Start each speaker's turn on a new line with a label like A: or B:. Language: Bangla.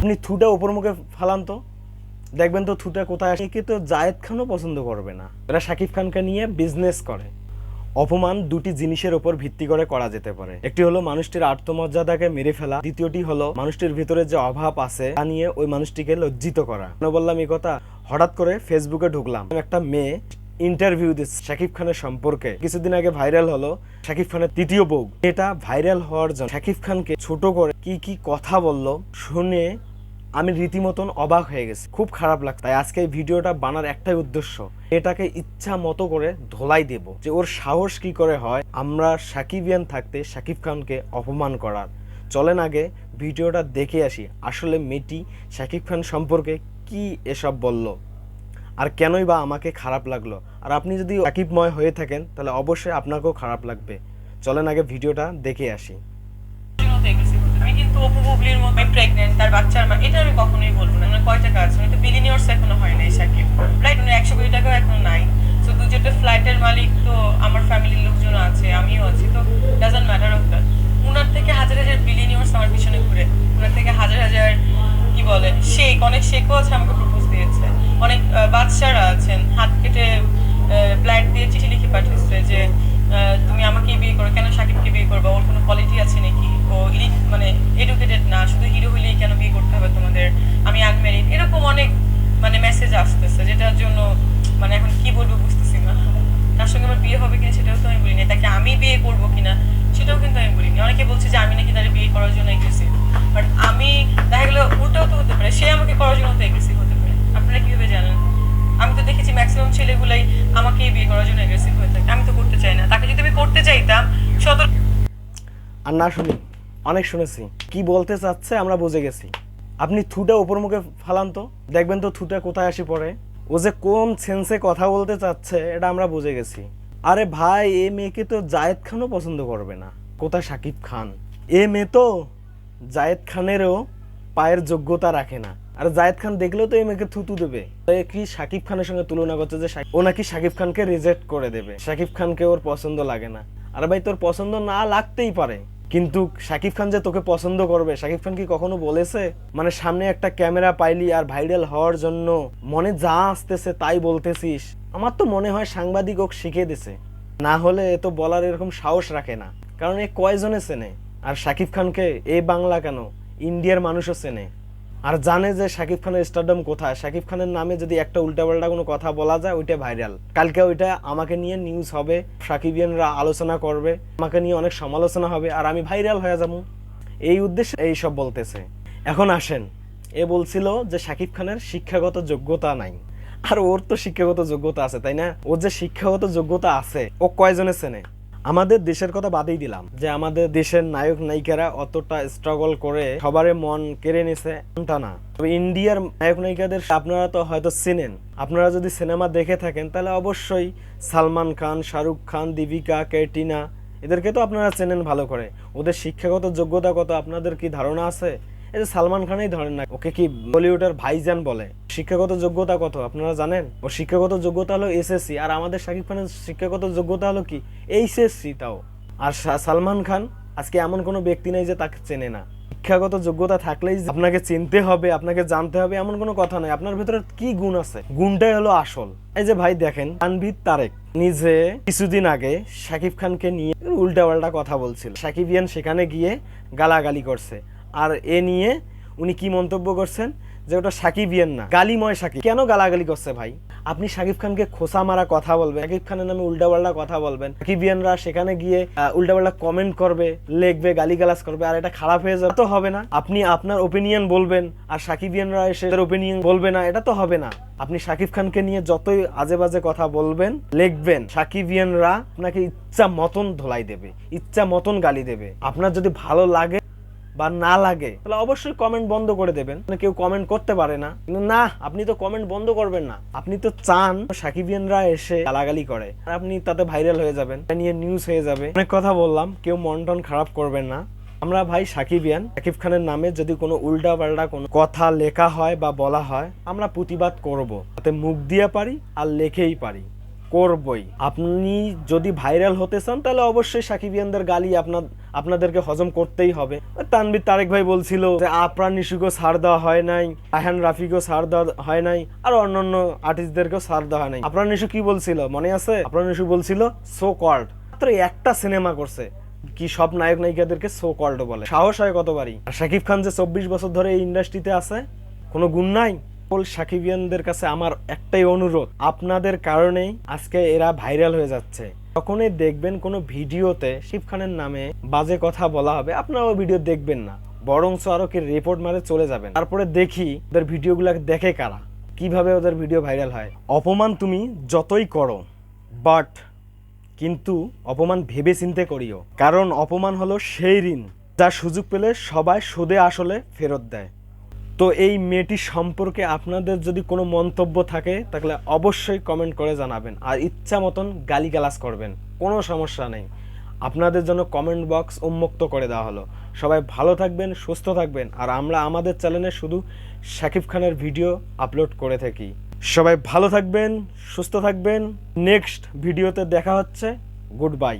A: আপনি থুটা উপর মুখে ফালান তো। দেখবেন তো থুটা কোথায় আসে। কে তো জায়েদ খানও পছন্দ করবে না। এরা শাকিব খানকে নিয়ে বিজনেস করে। অপমান দুটি জিনিসের উপর ভিত্তি করে করা যেতে পারে। একটি হলো মানুষটির আত্মমর্যাদাকে মেরে ফেলা। দ্বিতীয়টি হলো মানুষটির ভিতরে যে অভাব আছে, তা নিয়ে ওই মানুষটিকে লজ্জিত করা। কেন বললাম, এই কথা? হঠাৎ করে ফেসবুকে ঢুকলাম। একটা মেয়ে ইন্টারভিউ দিচ্ছে শাকিব খানের সম্পর্কে। কিছুদিন আগে ভাইরাল হলো শাকিব খানের তৃতীয় বউ। এটা ভাইরাল হওয়ার জন্য শাকিব খানকে ছোট করে কি কি কথা বলল শুনে আমি রীতিমতন অবাক হয়ে গেছি। খুব খারাপ লাগতো তাই আজকে এই ভিডিওটা বানার একটাই উদ্দেশ্য, এটাকে ইচ্ছা মতো করে ধোলাই দেব। যে ওর সাহস কি করে হয়, আমরা সাকিবিয়ান থাকতে শাকিব খানকে অপমান করার। চলেন আগে ভিডিওটা দেখে আসি, আসলে মেয়েটি শাকিব খান সম্পর্কে কি এসব বলল? আর কেনই বা আমাকে খারাপ লাগল? আর আপনি যদি সাকিবময় হয়ে থাকেন, তাহলে অবশ্যই আপনাকেও খারাপ লাগবে। চলেন আগে ভিডিওটা দেখে আসি।
B: অপু বুবলির মতো প্রেগনেন্ট তার বাচ্চার মা, এটা আমি কখনোই বলব না। মানে কয় টাকা আছে? তো বিলিনিয়ার্স এখনও হয় নাই সাকিব। রাইট উনি একশো কোটি টাকাও এখনও নাই। তো দু চারটে ফ্লাইটের মালিক তো আমার ফ্যামিলির লোকজন আছে, আমিও আছি। তো ডাজন্ট ম্যাটার অফ দ্যাট উনার থেকে হাজার হাজার বিলিনিয়ার্স আমার পিছনে ঘুরে। উনার থেকে হাজার হাজার, কি বলে শেখ অনেক শেখও আছে আমাকে প্রপোজ দিয়েছে। অনেক বাচ্চারা আছেন। হাত কেটে ব্লাড দিয়ে চিঠি লিখে পাঠিয়েছে যে তুমি আমাকে বিয়ে করো, কেন সাকিবকে বিয়ে করবে? ওর কোনো কোয়ালিটি আছে নাকি? মানে এডুকেটেড না, শুধু হিরো হলেই কেন বিয়ে করতে হবে তোমাদের? আমি আনমেরিড এরকম অনেক মানে মেসেজ আসতেছে, যেটার জন্য মানে এখন কি বলব বুঝতেছি না। তার সঙ্গে আমার বিয়ে হবে কিনা সেটাও তো আমি বলিনি। তাকে আমি বিয়ে করব কিনা সেটাও কিন্তু আমি বলিনি। অনেকে বলছে যে আমি নাকি তার বিয়ে করার জন্য এগ্রেসিভ বাট আমি দেখা গেলো উল্টাও তো হতে পারে। সে আমাকে করার জন্য তো এগ্রেসিভ হতে পারে। আপনারা কীভাবে জানেন? আমি তো দেখেছি ম্যাক্সিমাম ছেলেগুলাই আমাকে বিয়ে করার জন্য এগ্রেসিভ হয়ে থাকে। আমি তো করতে চাই না। তাকে যদি আমি করতে চাইতাম সতর
A: আর না শুনি। অনেক শুনেছি। কি বলতে চাচ্ছে আমরা বুঝে গেছি। আপনি থুটা উপর মুখে ফালান তো। দেখবেন তো থুটা কোথায় আসি পড়ে। ও যে কোন সেন্সে কথা বলতে চাচ্ছে, এটা আমরা বুঝে গেছি। আরে ভাই, এ মেয়েকে তো জায়েদ খানও পছন্দ করবে না। কোথায় সাকিব খান? এ মেয়ে তো জায়েদ খানেরও পায়ের যোগ্যতা রাখে না। আর জায়েদ খান দেখলেও তো এই মেয়েকে থুতু দেবে। কি সাকিব খানের সঙ্গে তুলনা করছে যে ও নাকি সাকিব খানকে রিজেক্ট করে দেবে। সাকিব খানকে ওর পছন্দ লাগে না। আর ভাই, তোর পছন্দ না লাগতেই পারে। কিন্তু শাকিব খান যে তোকে পছন্দ করবে, শাকিব খান কি কখনো বলেছে? মানে সামনে একটা ক্যামেরা পাইলি আর ভাইরাল হওয়ার জন্য মনে যা আসতেছে তাই বলতেছিস। আমার তো মনে হয় সাংবাদিক ওক শিখে দিছে। না হলে এ তো বলার এরকম সাহস রাখে না। কারণ এ কয়জনে চেনে? আর শাকিব খানকে এ বাংলা কেন? ইন্ডিয়ার মানুষও চেনে। আর জানে যে শাকিব খানের স্টারডম কোথায়? শাকিব খানের নামে যদি একটা উল্টাপাল্টা কোনো কথা বলা যায়, ওইটা ভাইরাল কালকে ওইটা আমাকে নিয়ে নিউজ হবে সাকিবিয়ানরা আলোচনা করবে, আমাকে নিয়ে অনেক সমালোচনা হবে, আর আমি ভাইরাল হয়ে যাব। এই উদ্দেশ্যে এই সব বলতেছে। এখন আসেন, এ বলছিল যে শাকিব খানের শিক্ষাগত যোগ্যতা নাই। আর ওর তো শিক্ষাগত যোগ্যতা আছে, তাই না? ওর যে শিক্ষাগত যোগ্যতা আছে, ও কয়জনে চেনে? আমাদের দেশের কথা বাদেই দিলাম যে আমাদের দেশের নায়ক, নায়িকারা অতটা স্ট্রাগল করে সবারই মন কেড়ে নিছে। তা না? তবে ইন্ডিয়ার নায়ক, নায়িকাদের আপনারা তো হয়তো চেনেন। আপনারা যদি সিনেমা দেখে থাকেন, তাহলে অবশ্যই সালমান খান, শাহরুখ খান, দীপিকা ক্যাটিনা এদেরকে তো আপনারা চেনেন ভালো করে। ওদের শিক্ষাগত যোগ্যতা কত? আপনাদের কি ধারণা আছে? যে সালমান খানই ধরেন না, ওকে কি বলিউডের ভাইজান বলে? শিক্ষাগত যোগ্যতা কত, আপনারা জানেন? ও শিক্ষাগত যোগ্যতা হলো এসএসসি আর আমাদের শাকিব খানের শিক্ষাগত যোগ্যতা হলো কি? এইচএসসি তাও। আর সালমান খান আজকে এমন কোনো ব্যক্তি নেই যে তাকে চেনে না। শিক্ষাগত যোগ্যতা থাকলেই আপনাকে চিনতে হবে, আপনাকে জানতে হবে, এমন কোনো কথা নাই আপনার ভিতরে কি গুণ আছে? গুণটাই হলো আসল। এই যে ভাই দেখেন, তানভীর তারেক নিজে কিছুদিন আগে শাকিব খানকে নিয়ে উল্টা পাল্টা কথা বলছিল। সাকিবিয়ান সেখানে গিয়ে গালাগালি করছে। আর এ নিয়ে উনি কি মন্তব্য করছেন? যে ওটা সাকিবিয়ান না, গালিময় সাকিব। কেন গালাগালি করছে ভাই? আপনি শাকিব খানকে খোসা মারা কথা বলবেন শাকিব খানের নামে উল্টাপাল্টা কথা বলবেন। সাকিবিয়ানরা সেখানে গিয়ে উল্টাপাল্টা কমেন্ট করবে, লিখবে, গালিগালাজ করবে, আর এটা খারাপ হয়ে যাবে। তো হবে না। আপনি আপনার ওপিনিয়ন বলবেন, আর সাকিবিয়ানরা এসে তার ওপিনিয়ন বলবে না, এটা তো হবে না। আপনি শাকিব খানকে নিয়ে যতই আজে বাজে কথা বলবেন, লিখবেন, সাকিবিয়ানরা আপনাকে ইচ্ছা মতন ধোলাই দেবে, ইচ্ছা মতন গালি দেবে। আপনার যদি ভালো লাগে বা না লাগে, তাহলে অবশ্যই কমেন্ট বন্ধ করে দেবেন। মানে কেউ কমেন্ট করতে পারে না। কিন্তু না, আপনি তো কমেন্ট বন্ধ করবেন না। আপনি তো চান সাকিবিয়ানরা এসে গালাগালি করে। আর আপনি তাতে ভাইরাল হয়ে যাবেন। নিয়ে নিউজ হয়ে যাবে। অনেক কথা বললাম, কেউ মন টন খারাপ করবেন না। আমরা ভাই সাকিবিয়ান, সাকিব খানের নামে যদি কোনো উল্টা পাল্টা কোনো কথা লেখা হয় বা বলা হয়, আমরা প্রতিবাদ করব। তাতে মুখ দিয়ে পারি আর লেখেই পারি। করবই। আপনি যদি ভাইরাল হতে চান, তাহলে অবশ্যই সাকিবিয়ানদের গালি আপনার আপনাদেরকে হজম করতেই হবে। তানবির তারেক ভাই বলছিল যে আপ্রাণ নিশুকেও ছাড় দেওয়া হয় নাই আহান রাফিকেও ছাড় দেওয়া হয় নাই, আর অন্যান্য আর্টিস্টদেরকেও ছাড় দেওয়া হয় নাই। আপ্রাণ নিশু কি বলছিল? মনে আছে? আপ্রাণ নিশু বলছিল সো কল্ড মাত্র একটা সিনেমা করছে, কি সব নায়ক নায়িকাদেরকে সো কল্ড বলে। সাহস হয় কতবারই? আর শাকিব খান যে চব্বিশ বছর ধরে এই ইন্ডাস্ট্রিতে আছে, কোনো গুণ নাই? সকল সাকিবিয়ানদের কাছে আমার একটাই অনুরোধ, আপনাদের কারণেই আজকে এরা ভাইরাল হয়ে যাচ্ছে। তখনই দেখবেন কোনো ভিডিওতে শিব খানের নামে বাজে কথা বলা হবে, আপনারাও ভিডিও দেখবেন না। বরঞ্চ আরও কি রিপোর্ট মারে চলে যাবেন। তারপরে দেখি ওদের ভিডিওগুলো দেখে কারা, কীভাবে ওদের ভিডিও ভাইরাল হয়। অপমান তুমি যতই করো, বাট কিন্তু অপমান ভেবে চিন্তে করিও। কারণ অপমান হলো সেই ঋণ যা সুযোগ পেলে সবাই সুদে আসলে ফেরত দেয়। তো এই মেয়েটি সম্পর্কে আপনাদের যদি কোনো মন্তব্য থাকে, তাহলে অবশ্যই কমেন্ট করে জানাবেন। আর ইচ্ছা মতন গালিগালাজ করবেন, কোনো সমস্যা নেই। আপনাদের জন্য কমেন্ট বক্স উন্মুক্ত করে দেওয়া হলো। সবাই ভালো থাকবেন, সুস্থ থাকবেন, আর আমরা আমাদের চ্যানেলে শুধু শাকিব খানের ভিডিও আপলোড করে থাকি। সবাই ভালো থাকবেন, সুস্থ থাকবেন। নেক্সট ভিডিওতে দেখা হচ্ছে। Good bye